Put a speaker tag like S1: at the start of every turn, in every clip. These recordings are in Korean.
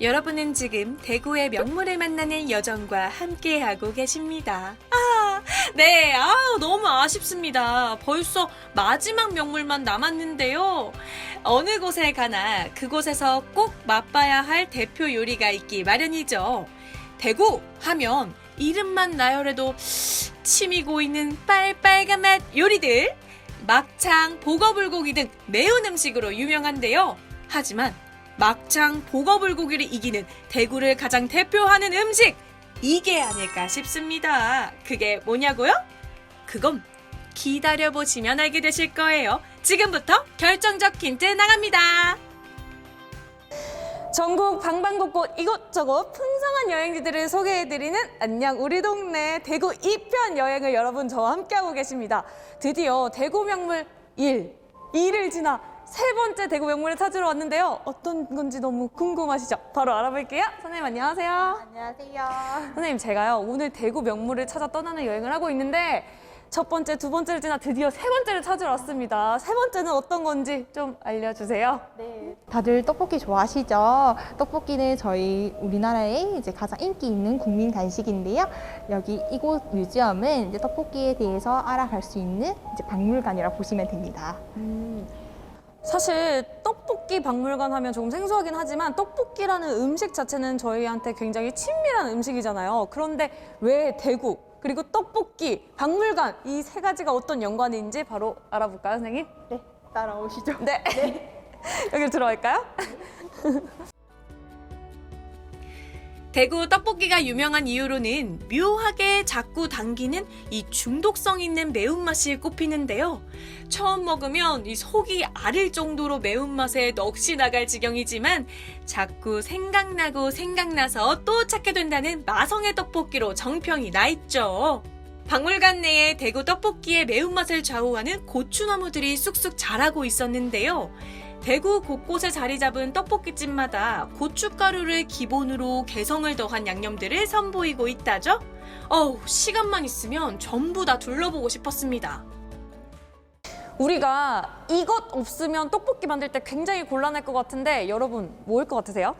S1: 여러분은 지금 대구의 명물을 만나는 여정과 함께하고 계십니다. 아, 네, 아, 너무 아쉽습니다. 벌써 마지막 명물만 남았는데요. 어느 곳에 가나 그곳에서 꼭 맛봐야 할 대표 요리가 있기 마련이죠. 대구 하면 이름만 나열해도 침이 고이는 빨빨간 맛 요리들. 막창, 보거불고기 등 매운 음식으로 유명한데요. 하지만 막창, 보거불고기를 이기는 대구를 가장 대표하는 음식! 이게 아닐까 싶습니다. 그게 뭐냐고요? 그건 기다려보시면 알게 되실 거예요. 지금부터 결정적 힌트 나갑니다.
S2: 전국 방방곡곡 이곳저곳 풍성한 여행지들을 소개해드리는 안녕 우리 동네 대구 2편 여행을 여러분 저와 함께하고 계십니다. 드디어 대구 명물 1, 2를 지나 세 번째 대구 명물을 찾으러 왔는데요. 어떤 건지 너무 궁금하시죠? 바로 알아볼게요. 선생님 안녕하세요.
S3: 안녕하세요.
S2: 선생님 제가요 오늘 대구 명물을 찾아 떠나는 여행을 하고 있는데 첫 번째, 두 번째를 지나 드디어 세 번째를 찾으러 왔습니다. 세 번째는 어떤 건지 좀 알려주세요.
S3: 네. 다들 떡볶이 좋아하시죠? 떡볶이는 저희 우리나라의 이제 가장 인기 있는 국민 간식인데요. 여기 이곳 뮤지엄은 이제 떡볶이에 대해서 알아갈 수 있는 이제 박물관이라 보시면 됩니다.
S2: 사실 떡볶이 박물관 하면 조금 생소하긴 하지만 떡볶이라는 음식 자체는 저희한테 굉장히 친밀한 음식이잖아요. 그런데 왜 대구 그리고 떡볶이 박물관 이 세 가지가 어떤 연관인지 바로 알아볼까요, 선생님?
S3: 네, 따라오시죠.
S2: 네. 여기 들어갈까요?
S1: 대구 떡볶이가 유명한 이유로는 묘하게 자꾸 당기는 이 중독성 있는 매운맛이 꼽히는데요. 처음 먹으면 이 속이 아릴 정도로 매운맛에 넋이 나갈 지경이지만 자꾸 생각나고 생각나서 또 찾게 된다는 마성의 떡볶이로 정평이 나 있죠. 박물관 내에 대구 떡볶이의 매운맛을 좌우하는 고추나무들이 쑥쑥 자라고 있었는데요. 대구 곳곳에 자리 잡은 떡볶이집마다 고춧가루를 기본으로 개성을 더한 양념들을 선보이고 있다죠? 어우, 시간만 있으면 전부 다 둘러보고 싶었습니다.
S2: 우리가 이것 없으면 떡볶이 만들 때 굉장히 곤란할 것 같은데 여러분 뭐일 것 같으세요?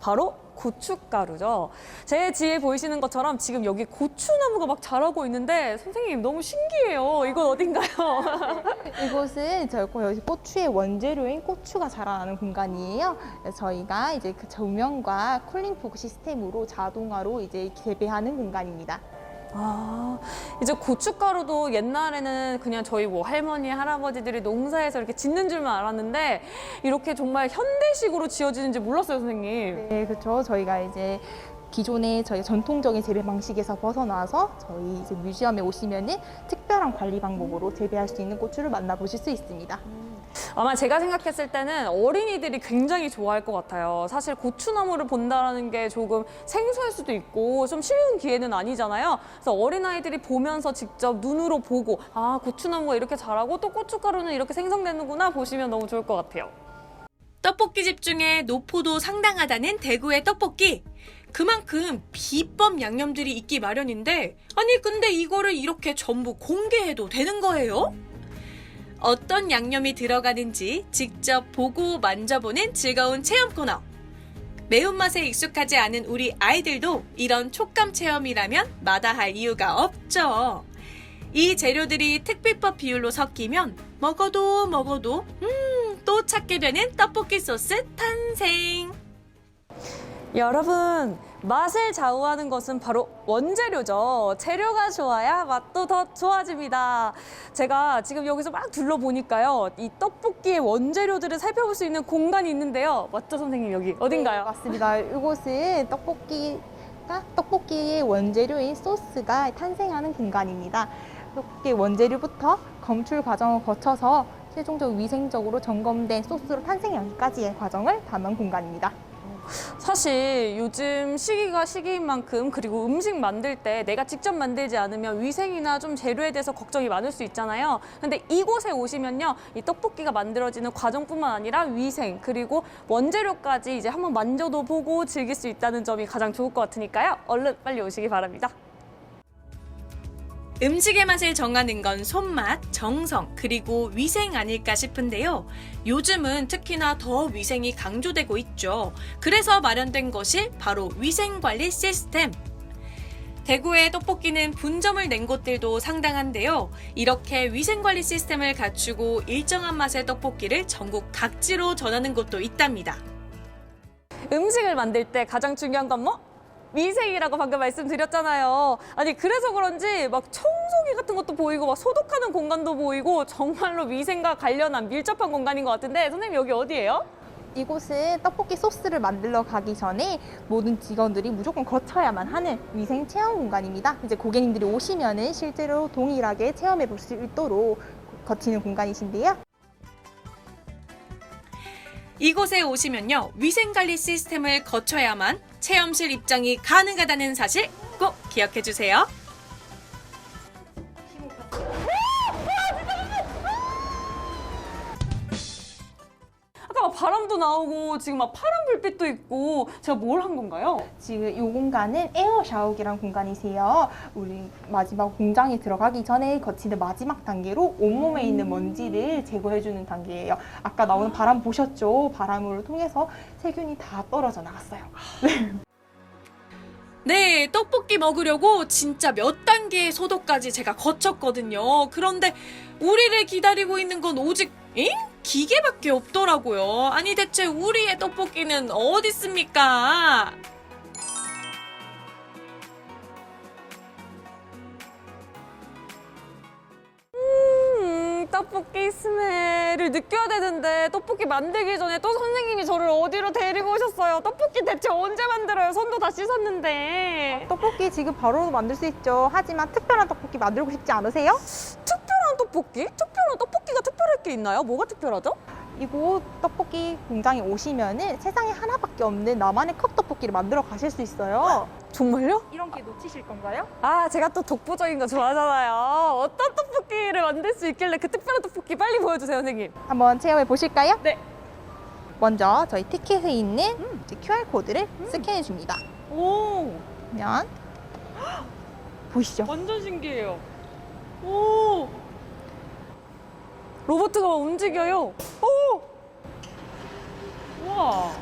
S2: 바로 고춧가루죠. 제 뒤에 보이시는 것처럼 지금 여기 고추나무가 막 자라고 있는데 선생님 너무 신기해요. 이건 어딘가요?
S3: 이곳은 저희 고- 여기 고추의 원재료인 고추가 자라나는 공간이에요. 저희가 이제 그 조명과 쿨링 포크 시스템으로 자동화로 이제 재배하는 공간입니다.
S2: 아, 이제 고춧가루도 옛날에는 그냥 저희 뭐 할머니, 할아버지들이 농사에서 이렇게 짓는 줄만 알았는데 이렇게 정말 현대식으로 지어지는지 몰랐어요, 선생님.
S3: 네, 그렇죠. 저희가 이제 기존의 저희 전통적인 재배 방식에서 벗어나서 저희 이제 뮤지엄에 오시면은 특별한 관리 방법으로 재배할 수 있는 고추를 만나보실 수 있습니다.
S2: 아마 제가 생각했을 때는 어린이들이 굉장히 좋아할 것 같아요. 사실 고추나무를 본다라는 게 조금 생소할 수도 있고 좀 쉬운 기회는 아니잖아요. 그래서 어린아이들이 보면서 직접 눈으로 보고 아, 고추나무가 이렇게 자라고 또 고춧가루는 이렇게 생성되는구나 보시면 너무 좋을 것 같아요.
S1: 떡볶이집 중에 노포도 상당하다는 대구의 떡볶이. 그만큼 비법 양념들이 있기 마련인데, 아니, 근데 이거를 이렇게 전부 공개해도 되는 거예요? 어떤 양념이 들어가는지 직접 보고 만져보는 즐거운 체험 코너. 매운맛에 익숙하지 않은 우리 아이들도 이런 촉감 체험이라면 마다할 이유가 없죠. 이 재료들이 특비법 비율로 섞이면 먹어도 먹어도 음, 또 찾게 되는 떡볶이 소스 탄생.
S2: 여러분, 맛을 좌우하는 것은 바로 원재료죠. 재료가 좋아야 맛도 더 좋아집니다. 제가 지금 여기서 막 둘러보니까요. 이 떡볶이의 원재료들을 살펴볼 수 있는 공간이 있는데요. 맞죠, 선생님? 여기 어딘가요?
S3: 네, 맞습니다. 이곳은 떡볶이가 떡볶이의 원재료인 소스가 탄생하는 공간입니다. 떡볶이 원재료부터 검출 과정을 거쳐서 최종적 위생적으로 점검된 소스로 탄생하기까지의 과정을 담은 공간입니다.
S2: 사실 요즘 시기가 시기인 만큼 그리고 음식 만들 때 내가 직접 만들지 않으면 위생이나 좀 재료에 대해서 걱정이 많을 수 있잖아요. 근데 이곳에 오시면요. 이 떡볶이가 만들어지는 과정뿐만 아니라 위생 그리고 원재료까지 이제 한번 만져도 보고 즐길 수 있다는 점이 가장 좋을 것 같으니까요. 얼른 빨리 오시기 바랍니다.
S1: 음식의 맛을 정하는 건 손맛, 정성, 그리고 위생 아닐까 싶은데요. 요즘은 특히나 더 위생이 강조되고 있죠. 그래서 마련된 것이 바로 위생관리 시스템. 대구의 떡볶이는 분점을 낸 곳들도 상당한데요. 이렇게 위생관리 시스템을 갖추고 일정한 맛의 떡볶이를 전국 각지로 전하는 곳도 있답니다.
S2: 음식을 만들 때 가장 중요한 건 뭐? 위생이라고 방금 말씀드렸잖아요. 아니 그래서 그런지 막 청소기 같은 것도 보이고 막 소독하는 공간도 보이고 정말로 위생과 관련한 밀접한 공간인 것 같은데 선생님 여기 어디예요?
S3: 이곳은 떡볶이 소스를 만들러 가기 전에 모든 직원들이 무조건 거쳐야만 하는 위생 체험 공간입니다. 이제 고객님들이 오시면은 실제로 동일하게 체험해 볼 수 있도록 거치는 공간이신데요.
S1: 이곳에 오시면요, 위생관리 시스템을 거쳐야만 체험실 입장이 가능하다는 사실 꼭 기억해 주세요.
S2: 바람도 나오고 지금 막 파란 불빛도 있고 제가 뭘 한 건가요?
S3: 지금 이 공간은 에어 샤워기란 공간이세요. 우리 마지막 공장에 들어가기 전에 거치는 마지막 단계로 온몸에 있는 먼지를 제거해주는 단계예요. 아까 나오는 바람 보셨죠? 바람으로 통해서 세균이 다 떨어져 나갔어요.
S1: 네, 떡볶이 먹으려고 진짜 몇 단계의 소독까지 제가 거쳤거든요. 그런데 우리를 기다리고 있는 건 오직 잉? 기계밖에 없더라고요. 아니 대체 우리의 떡볶이는 어디 있습니까?
S2: 음, 떡볶이 스멜을 느껴야 되는데 떡볶이 만들기 전에 또 선생님이 저를 어디로 데리고 오셨어요. 떡볶이 대체 언제 만들어요? 손도 다 씻었는데.
S3: 떡볶이 지금 바로 만들 수 있죠. 하지만 특별한 떡볶이 만들고 싶지 않으세요?
S2: 특별한 떡볶이? 특별한 떡볶이가 특별할 게 있나요? 뭐가 특별하죠?
S3: 이곳 떡볶이 공장에 오시면은 세상에 하나밖에 없는 나만의 컵 떡볶이를 만들어 가실 수 있어요.
S2: 정말요?
S3: 이런 게 놓치실 건가요?
S2: 아, 제가 또 독보적인 거 좋아하잖아요. 어떤 떡볶이를 만들 수 있길래 그 특별한 떡볶이 빨리 보여주세요, 선생님.
S3: 한번 체험해 보실까요?
S2: 네.
S3: 먼저 저희 티켓에 있는 이제 QR 코드를 스캔해 줍니다.
S2: 오,
S3: 그러면 보이시죠?
S2: 완전 신기해요. 오, 로봇가 막 움직여요. 오, 우와.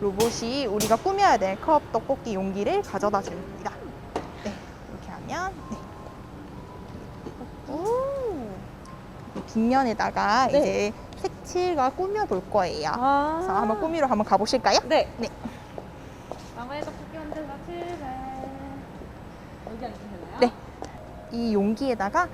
S3: 로봇이 우리가 꾸며야 될 컵 떡볶이 용기를 가져다 줍니다. 네, 이렇게 하면 네.
S2: 오.
S3: 이 뒷면에다가
S2: 네.
S3: 이제 색칠과 꾸며 볼 거예요.
S2: 아.
S3: 그래서 한번 꾸미러 한번 가보실까요?
S2: 네.
S3: 네.
S2: 마마의 떡볶이 만들러 출발. 여기 앉으면 되나요?
S3: 네. 이 용기에다가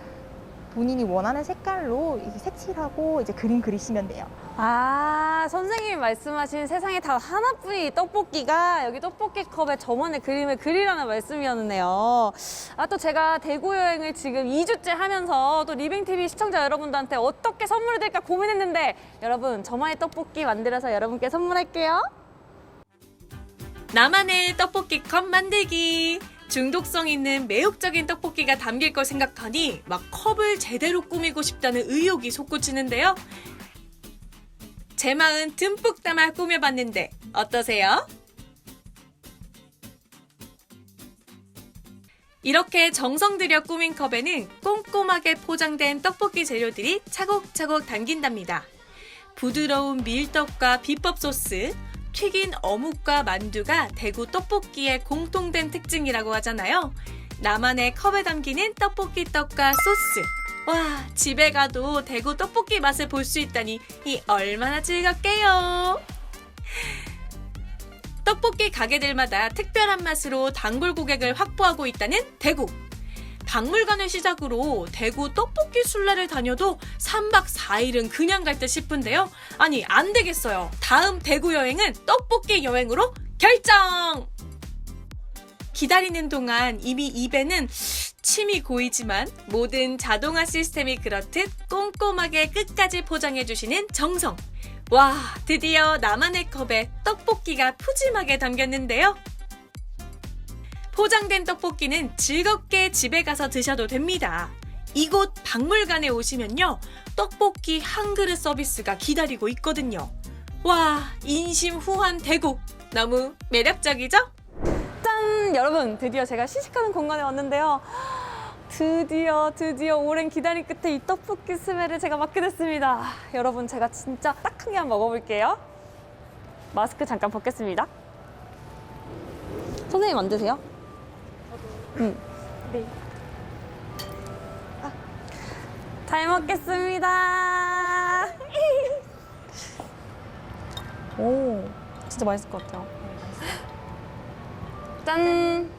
S3: 본인이 원하는 색깔로 이제 색칠하고 이제 그림 그리시면 돼요.
S2: 아, 선생님이 말씀하신 세상에 단 하나뿐인 이 떡볶이가 여기 떡볶이 컵에 저만의 그림을 그리라는 말씀이었네요. 아, 또 제가 대구 여행을 지금 2주째 하면서 또 리빙TV 시청자 여러분들한테 어떻게 선물을 드릴까 고민했는데 여러분, 저만의 떡볶이 만들어서 여러분께 선물할게요.
S1: 나만의 떡볶이 컵 만들기. 중독성 있는 매혹적인 떡볶이가 담길 걸 생각하니 막 컵을 제대로 꾸미고 싶다는 의욕이 솟구치는데요. 제 마음 듬뿍 담아 꾸며봤는데 어떠세요? 이렇게 정성 들여 꾸민 컵에는 꼼꼼하게 포장된 떡볶이 재료들이 차곡차곡 담긴답니다. 부드러운 밀떡과 비법 소스, 튀긴 어묵과 만두가 대구 떡볶이의 공통된 특징이라고 하잖아요. 나만의 컵에 담기는 떡볶이 떡과 소스. 와, 집에 가도 대구 떡볶이 맛을 볼 수 있다니 이 얼마나 즐겁게요. 떡볶이 가게들마다 특별한 맛으로 단골 고객을 확보하고 있다는 대구. 박물관을 시작으로 대구 떡볶이 순례를 다녀도 3박 4일은 그냥 갈 듯 싶은데요. 아니, 안 되겠어요. 다음 대구 여행은 떡볶이 여행으로 결정! 기다리는 동안 이미 입에는 침이 고이지만 모든 자동화 시스템이 그렇듯 꼼꼼하게 끝까지 포장해주시는 정성. 와, 드디어 나만의 컵에 떡볶이가 푸짐하게 담겼는데요. 포장된 떡볶이는 즐겁게 집에 가서 드셔도 됩니다. 이곳 박물관에 오시면요. 떡볶이 한 그릇 서비스가 기다리고 있거든요. 와, 인심 후한 대구. 너무 매력적이죠?
S2: 짠! 여러분, 드디어 제가 시식하는 공간에 왔는데요. 드디어 드디어 오랜 기다림 끝에 이 떡볶이 스멜을 제가 맡게 됐습니다. 아, 여러분 제가 진짜 딱 한개 한번 먹어볼게요. 마스크 잠깐 벗겠습니다. 선생님 안 드세요? 응.
S3: 네.
S2: 잘 먹겠습니다. 오, 진짜 맛있을 것 같아요. 짠.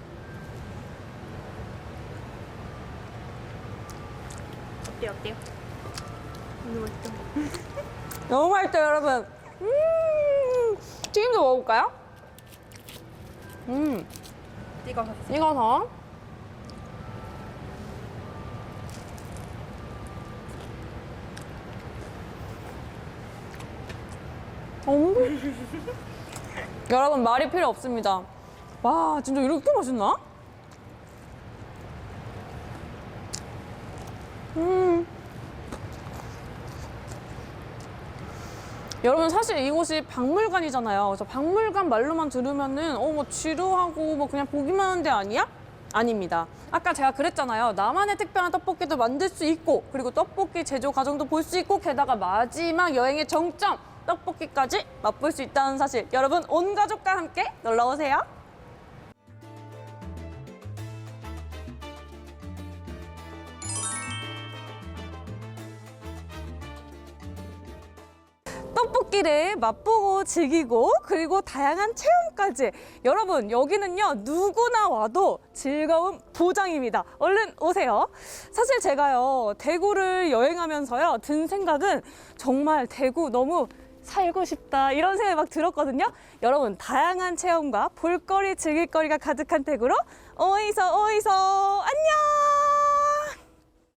S3: 어때요, 어때요? 너무 맛있죠?
S2: 너무 맛있죠, 여러분. 음, 튀김도 먹어볼까요? 음,
S3: 찍어서
S2: 익어서. 음. 여러분 말이 필요 없습니다. 와 진짜 이렇게 맛있나? 음. 여러분 사실 이곳이 박물관이잖아요. 그래서 박물관 말로만 들으면은 어뭐 지루하고 뭐 그냥 보기만 하는 데 아니야? 아닙니다. 아까 제가 그랬잖아요. 나만의 특별한 떡볶이도 만들 수 있고 그리고 떡볶이 제조 과정도 볼 수 있고 게다가 마지막 여행의 정점 떡볶이까지 맛볼 수 있다는 사실. 여러분 온 가족과 함께 놀러 오세요. 떡볶이를 맛보고 즐기고 그리고 다양한 체험까지 여러분 여기는요 누구나 와도 즐거움 보장입니다 얼른 오세요 사실 제가요 대구를 여행하면서요 든 생각은 정말 대구 너무 살고 싶다 이런 생각이 막 들었거든요. 여러분 다양한 체험과 볼거리 즐길거리가 가득한 대구로 어이서 어이서 안녕